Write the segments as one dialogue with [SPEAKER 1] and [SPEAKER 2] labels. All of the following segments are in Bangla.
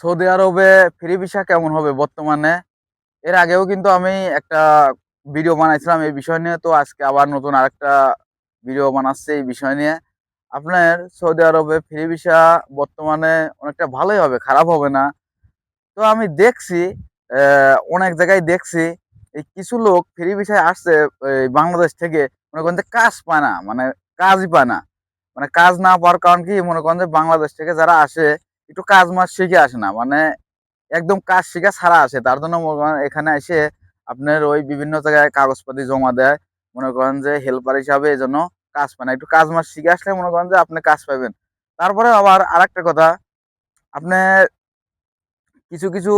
[SPEAKER 1] সৌদি আরবে ফ্রি ভিসা কেমন হবে বর্তমানে? এর আগেও কিন্তু আমি একটা ভিডিও বানাইছিলাম এই বিষয় নিয়ে, তো আজকে আবার নতুন আরেকটা ভিডিও বানাচ্ছি এই বিষয় নিয়ে। আপনার সৌদি আরবে ফ্রি ভিসা বর্তমানে অনেকটা ভালোই হবে, খারাপ হবে না। তো আমি দেখছি অনেক জায়গায় দেখছি, এই কিছু লোক ফ্রি ভিসায় আসছে বাংলাদেশ থেকে, মনে করেন যে কাজ পায় না মানে কাজই পায় না। মানে কাজ না পাওয়ার কারণ কি? মনে করেন যে বাংলাদেশ থেকে যারা আসে একটু কাজ মাস শিখে আসে না মানে একদম কাজ শিখা ছাড়া আসে। তার জন্য এখানে এসে আপনার ওই বিভিন্ন জায়গায় কাগজপাতি জমা দেয়। মনে করেন যে হেল্পার হিসাবে এই জন্য কাজ পায় না। একটু কাজ মাস শিখে আসলে মনে করেন যে আপনি কাজ পাবেন তারপরে আবার আরেকটা কথা আপনি কিছু কিছু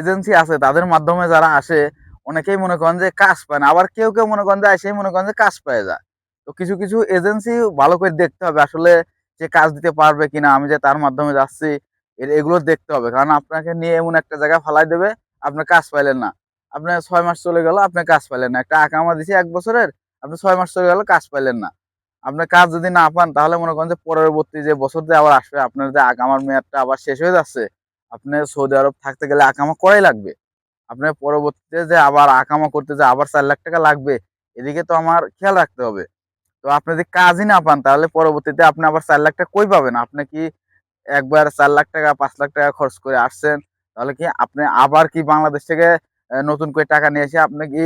[SPEAKER 1] এজেন্সি আছে, তাদের মাধ্যমে যারা আসে, অনেকেই মনে করেন যে কাজ পায় না। আবার কেউ কেউ মনে করেন যে এসেই মনে করেন যে কাজ পেয়ে যায়। তো কিছু কিছু এজেন্সি ভালো করে দেখতে হবে আসলে যে কাজ দিতে পারবে কিনা। আমি যে তার মাধ্যমে যাচ্ছি এগুলো দেখতে হবে। কারণ আপনাকে নিয়ে এমন একটা জায়গায় ফালাই দেবে, আপনি কাজ পাইলেন না। আপনি ছয় মাস চলে গেল, আপনি কাজ পাইলেন না। একটা আকামা দিছি এক বছরের, আপনি ছয় মাস চলে গেল, কাজ পাইলেন না। আপনি কাজ যদি না পান, তাহলে মনে করেন যে পরবর্তী যে বছর যে আবার আসবে, আপনার যে আকামার মেয়াদটা আবার শেষ হয়ে যাচ্ছে, আপনি সৌদি আরব থাকতে গেলে আকামা করাই লাগবে। আপনার পরবর্তীতে যে আবার আকামা করতে যে আবার চার লাখ টাকা লাগবে, এদিকে তো আমার খেয়াল রাখতে হবে। তো আপনি যদি কাজই না পান, তাহলে পরবর্তীতে আপনি আবার চার লাখ টাকা কই পাবেন? আপনি কি একবার চার লাখ টাকা, পাঁচ লাখ টাকা খরচ করে আসছেন, তাহলে কি আপনি আবার কি বাংলাদেশ থেকে নতুন করে টাকা নিয়ে এসে আপনি কি